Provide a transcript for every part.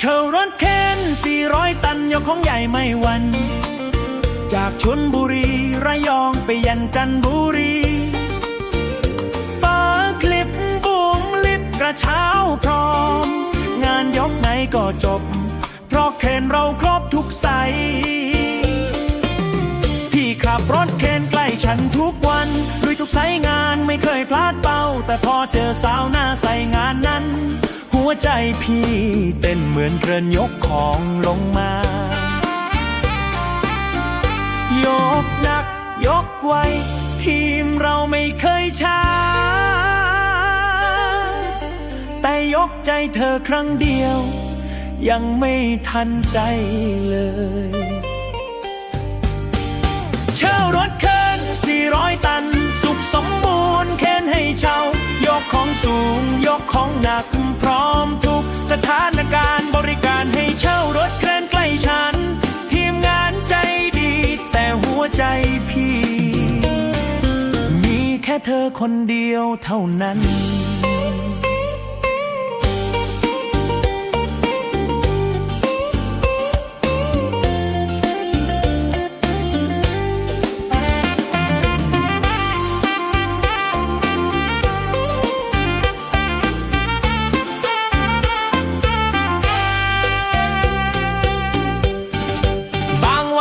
เชลรถเคน400 ตันยกของใหญ่ไม่วัน จากชนบุรีระยองไปยันจันทบุรีฟ้าคลิปบุ้มลิบกระเช้าพร้อม งานยกไหนก็จบ เพราะเคนเราครบทุกไซส์พี่ขับรถเคนใกล้ฉันทุกวันลุยทุกไซส์งานไม่เคยพลาดเป้า แต่พอเจอสาวหน้าใส่งานนั้น ใจพี่เต้นเหมือนเคลื่อนยกของลงมา ยกหนักยกไวทีมเราไม่เคยช้า แต่ยกใจเธอครั้งเดียว ยังไม่ทันใจเลยากพร้อมทุกสถานการณ์บริการให้เช่ารถเคลื่อนใกล้ฉัน ทีมงานใจดี แต่หัวใจพี่ มีแค่เธอคนเดียวเท่านั้น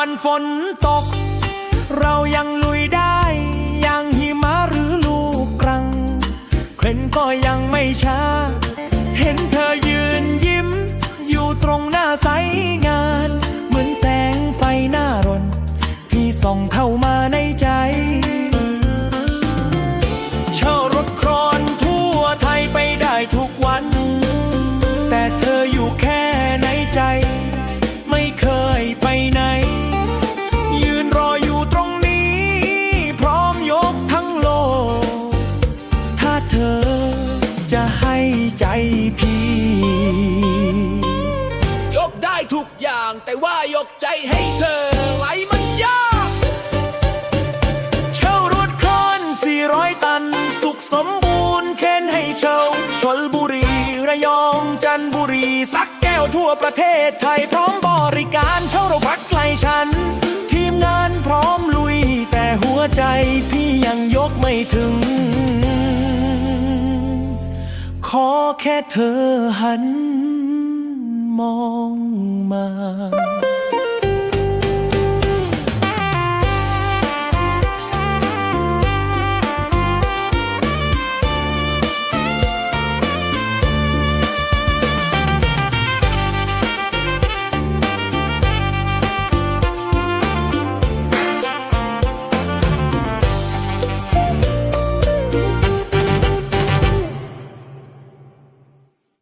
วันฝนตก เรายังลุยได้ ทุกอย่าง แต่ว่ายกใจให้เธอไหลมันยากเช่ารถคลอน400 ตัน สุขสมบูรณ์เค้นให้เช่าชลบุรีระยองจันบุรีสักแก้วทั่วประเทศไทยพร้อมบริการเช่าเราพักไกลฉัน ทีมงานพร้อมลุย แต่หัวใจพี่ยังยกไม่ถึง ขอแค่เธอหัน mong màng.